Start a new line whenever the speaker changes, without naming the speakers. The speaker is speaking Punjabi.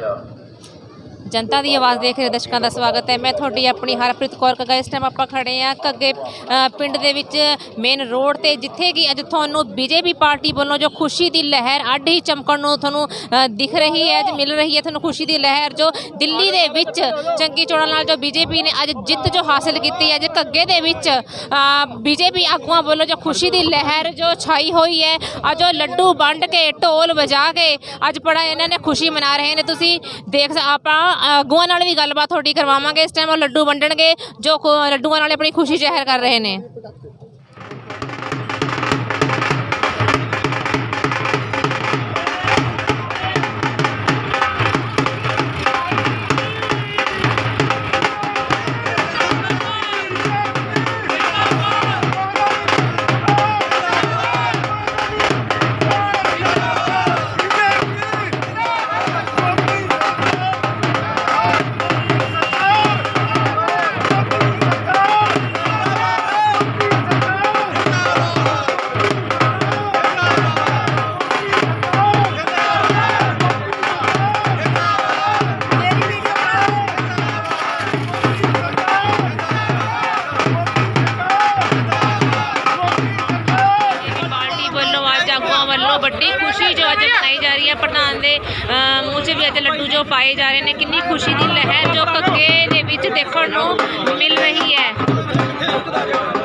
Yeah. ਜਨਤਾ ਦੀ ਆਵਾਜ਼ ਦੇਖ ਰਹੇ ਦਰਸ਼ਕਾਂ ਦਾ ਸਵਾਗਤ ਹੈ। ਮੈਂ ਤੁਹਾਡੀ ਆਪਣੀ ਹਰਪ੍ਰੀਤ ਕੌਰ ਕੱਗਾ ਇਸ ਟਾਈਮ ਆਪਾਂ ਖੜੇ ਆ ਕੱਗੇ ਪਿੰਡ ਦੇ ਵਿੱਚ ਮੇਨ ਰੋਡ ਤੇ, ਜਿੱਥੇ ਕਿ ਅੱਜ ਤੁਹਾਨੂੰ ਬੀਜੇਪੀ ਪਾਰਟੀ ਵੱਲੋਂ ਜੋ ਖੁਸ਼ੀ ਦੀ ਲਹਿਰ ਅੱਡ ਹੀ ਚਮਕਣ ਨੂੰ ਤੁਹਾਨੂੰ ਦਿਖ ਰਹੀ ਹੈ ਤੇ ਮਿਲ ਰਹੀ ਹੈ ਤੁਹਾਨੂੰ ਖੁਸ਼ੀ ਦੀ ਲਹਿਰ ਜੋ ਦਿੱਲੀ ਦੇ ਵਿੱਚ ਚੰਗੀ ਚੋਣਾਂ ਨਾਲ ਜੋ ਬੀਜੇਪੀ ਨੇ ਅੱਜ ਜਿੱਤ ਜੋ ਹਾਸਲ ਕੀਤੀ ਹੈ, ਅੱਜ ਕੱਗੇ ਦੇ ਵਿੱਚ ਬੀਜੇਪੀ ਆਗੂਆਂ ਵੱਲੋਂ ਜੋ ਖੁਸ਼ੀ ਦੀ ਲਹਿਰ ਜੋ ਛਾਈ ਹੋਈ ਹੈ, ਅੱਜ ਉਹ ਲੱਡੂ ਵੰਡ ਕੇ ਢੋਲ ਵਜਾ ਕੇ ਅੱਜ ਬੜਾ ਇਹਨਾਂ ਨੇ ਖੁਸ਼ੀ ਮਨਾ ਰਹੇ ਨੇ। ਤੁਸੀਂ ਦੇਖ ਆਪਾਂ ਆਗੂਆਂ ਨਾਲ ਵੀ ਗੱਲਬਾਤ ਤੁਹਾਡੀ ਕਰਵਾਵਾਂਗੇ, ਇਸ ਟਾਈਮ ਉਹ ਲੱਡੂ ਵੰਡਣਗੇ, ਜੋ ਖੁ- ਲੱਡੂਆਂ ਨਾਲ ਆਪਣੀ ਖੁਸ਼ੀ ਜ਼ਾਹਿਰ ਕਰ ਰਹੇ ਨੇ। ਵੱਲੋਂ ਖੁਸ਼ੀ ਜੋ ਅੱਜ ਮਨਾਈ ਜਾ ਰਹੀ ਹੈ ਪ੍ਰਧਾਨ ਦੇ ਅ, ਮੂੰਹ 'ਚ ਵੀ ਅੱਜ ਲੱਡੂ ਜੋ ਪਾਏ ਜਾ ਰਹੇ ਨੇ ਕਿੰਨੀ ਖੁਸ਼ੀ ਦੀ ਲਹਿਰ ਜੋ ਕੱਗੇ ਦੇ ਵਿੱਚ ਦੇਖਣ ਨੂੰ ਮਿਲ ਰਹੀ ਹੈ।